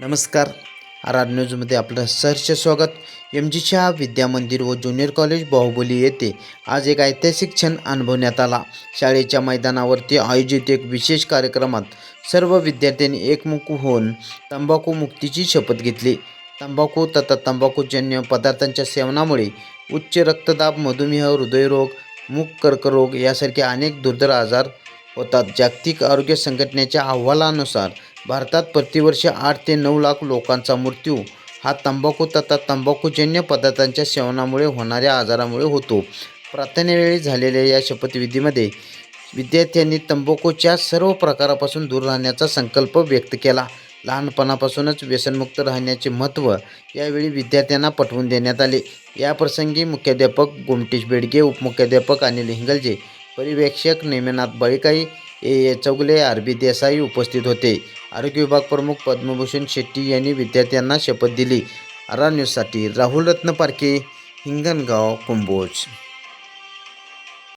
नमस्कार. R R न्यूजमध्ये आपलं सहर्ष स्वागत. एम जी शाह विद्या मंदिर व ज्युनियर कॉलेज बाहुबली येथे आज एक ऐतिहासिक क्षण अनुभवण्यात आला. शाळेच्या मैदानावरती आयोजित एक विशेष कार्यक्रमात सर्व विद्यार्थ्यांनी एकमुख होऊन तंबाखू मुक्तीची शपथ घेतली. तंबाखू तथा तंबाखूजन्य पदार्थांच्या सेवनामुळे उच्च रक्तदाब मधुमेह हृदयरोग मूक कर्करोग यासारखे अनेक दुर्धर आजार होतात. जागतिक आरोग्य संघटनेच्या अहवालानुसार भारतात प्रतिवर्षी आठ ते नऊ लाख लोकांचा मृत्यू. हा तंबाखू तथा तंबाखूजन्य पदार्थांच्या सेवनामुळे होणाऱ्या आजारामुळे होतो. प्रार्थनेवेळी झालेल्या या शपथविधीमध्ये विद्यार्थ्यांनी तंबाखूच्या सर्व प्रकारापासून दूर राहण्याचा संकल्प व्यक्त केला. लहानपणापासूनच व्यसनमुक्त राहण्याचे महत्त्व यावेळी विद्यार्थ्यांना पटवून देण्यात आले. याप्रसंगी मुख्याध्यापक गोमटेश बेडगे उपमुख्याध्यापक अनिल हिंगलजे पर्यवेक्षक Nemnath Balikai A. A. Chougule R. B. Desai उपस्थित होते. आरोग्य विभाग प्रमुख पद्मभूषण शेट्टी यांनी विद्यार्थ्यांना शपथ दिली. आर न्यूजसाठी राहुल रत्न पारखे हिंगणगाव कुंभोज.